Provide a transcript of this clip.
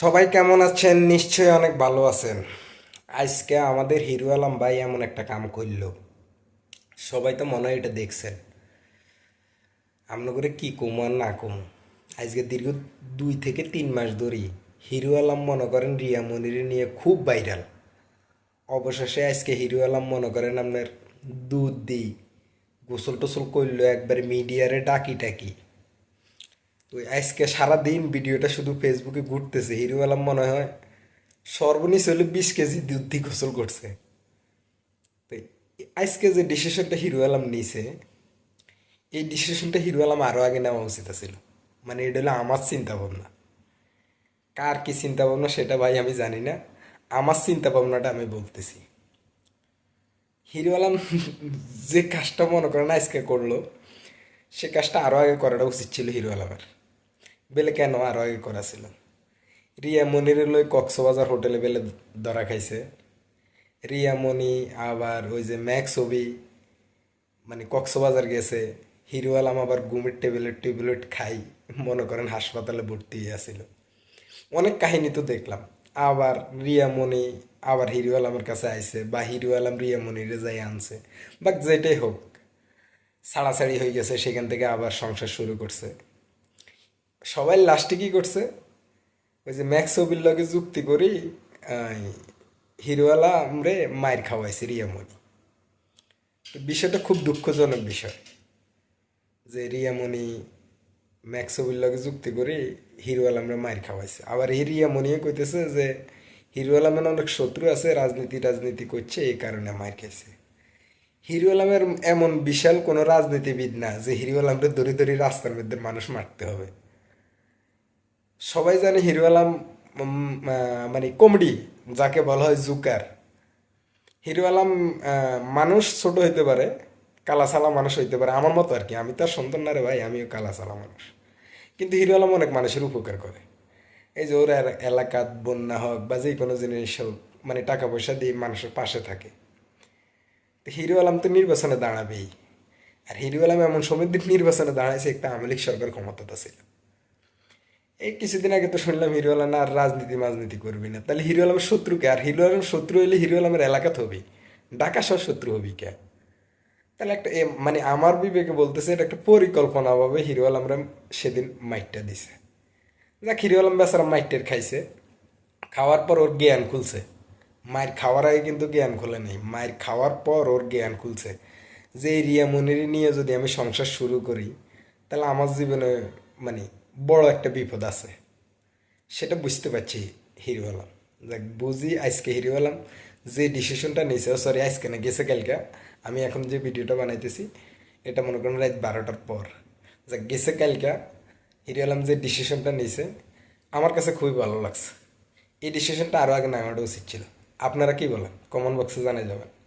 সবাই কেমন আছেন? নিশ্চয়ই অনেক ভালো আছেন। আজকে আমাদের হিরো আলম ভাই এমন একটা কাম করল। সবাই তো মনে হয় এটা দেখছেন। আমরা করে কি কমু আর না কমু? আজকে দীর্ঘ দুই থেকে তিন মাস ধরেই হিরো আলম মনে করেন রিয়া মনির নিয়ে খুব ভাইরাল। অবশেষে আজকে হিরো আলম মনে করেন আপনার দুধ দিই গোসল টোসল করল, একবার মিডিয়ারে ডাকি টাকি তো আজকে সারাদিন ভিডিওটা শুধু ফেসবুকে ঘুরতেছে হিরো আলম মনে হয় সর্বনিচ হলে বিশ কেজি দুধ গোসল করছে। তো আজকে যে ডিসিশনটা হিরো আলম নিছে, এই ডিসিশনটা হিরো আলম আরও আগে নেওয়া উচিত ছিল মানে এটা হলো আমার চিন্তা ভাবনা কার কি চিন্তা ভাবনা সেটা ভাই আমি জানি না। আমার চিন্তা ভাবনাটা আমি বলতেছি। হিরো আলম যে কাজটা মনে করেন আজকে করল, সে কাজটা আরও আগে করাটা উচিত ছিল হিরো আলমের বেলে কেন আরও আগে করা ছিল রিয়া মনির লই কক্সবাজার হোটেলে বেলে ধরা খাইছে। রিয়া মনি আবার ওই যে ম্যাক্স ছবি মানে কক্সবাজার গেছে, হিরো আবার ঘুমের টেবলেট টেবলেট খাই, মনে করেন হাসপাতালে ভর্তি আছিল। অনেক কাহিনী তো দেখলাম। আবার রিয়া মনি আবার হিরো কাছে আইছে বা হিরো রিয়া মনিরে যাই আনছে বা যেটাই হোক, ছাড়াছাড়ি হয়ে গেছে, সেখান থেকে আবার সংসার শুরু করছে। সবাই লাস্টে কি করছে? ওই যে ম্যাক্স লগে যুক্তি করি হিরোওয়ালা আমরে মায়ের খাওয়াইছে রিয়ামণি তো বিষয়টা খুব দুঃখজনক বিষয় যে রিয়ামণি ম্যাক্স লগে যুক্তি করি, হিরোওয়ালা আমরা মায়ের খাওয়াইছে। আবার এই রিয়ামণিও কইতেছে যে হিরো আলমের অনেক শত্রু আছে, রাজনীতি রাজনীতি করছে, এই কারণে মায়ের খাইছে। হিরো আলমের এমন বিশাল কোনো রাজনীতিবিদ না যে হিরো আলমকে দড়ি দড়ি রাস্তার মধ্যে মানুষ মারতে হবে। সবাই জানে হিরো আলম মানে কমেডি, যাকে বলা হয় জুকার। হিরো আলম মানুষ ছোট হইতে পারে, কালাসালা মানুষ হইতে পারে, আমার মতো আর কি। আমি তার সন্তান না রে ভাই, আমিও কালাসালা মানুষ। কিন্তু হিরো আলম অনেক মানুষের উপকার করে। এই যে ওর এলা- এলাকাত বন্যা হোক বা যে কোনো জিনিস হোক মানে টাকা পয়সা দিয়ে মানুষের পাশে থাকে। তো হিরো আলম তো নির্বাচনে দাঁড়াবেই। আর হিরো আলম এমন দিন নির্বাচনে দাঁড়াইছে, একটা আওয়ামী লীগ সরকার ক্ষমতাতে ছিল এই কিছুদিন আগে তো শুনলাম হিরো আলম আর রাজনীতি মাজনীতি করবি না। তাহলে হিরো আলমের শত্রুকে আর হিরো আলম শত্রু হইলে হিরো আলমের এলাকাত হবি। ঢাকা সব শত্রু হবি কে? তাহলে একটা মানে আমার বিবেকে বলতেছে এটা একটা পরিকল্পনা ভাবে হিরো আলমরা সেদিন মাইটটা দিছে। যাক, হিরো আলম বেচারা মাইকটের খাইছে। খাওয়ার পর ওর জ্ঞান খুলছে। মায়ের খাওয়ার আগে কিন্তু জ্ঞান খুলে নেই। মায়ের খাওয়ার পর ওর জ্ঞান খুলছে। যে রিয়া মনির নিয়ে যদি আমি সংসার শুরু করি, তাহলে আমার জীবনে মানে বড় একটা বিপদ আছে। সেটা বুঝতে পারছি হিরো আলম। যাক, বুঝি আজকে হিরো আলম যে ডিসিশনটা নিয়েছে সরি আজকে না, গেছে কালকা। আমি এখন যে ভিডিওটা বানাইতেছি, এটা মনে করেন রাত বারোটার পর। যাক, গেছে কালকা, হিরো আলম যে ডিসিশনটা নিয়েছে, আমার কাছে খুবই ভালো লাগছে। এই ডিসিশনটা আরও আগে নেওয়াটা উচিত ছিল। আপনারা কি বলেন? কমেন্ট বক্সে জানাই যাবেন।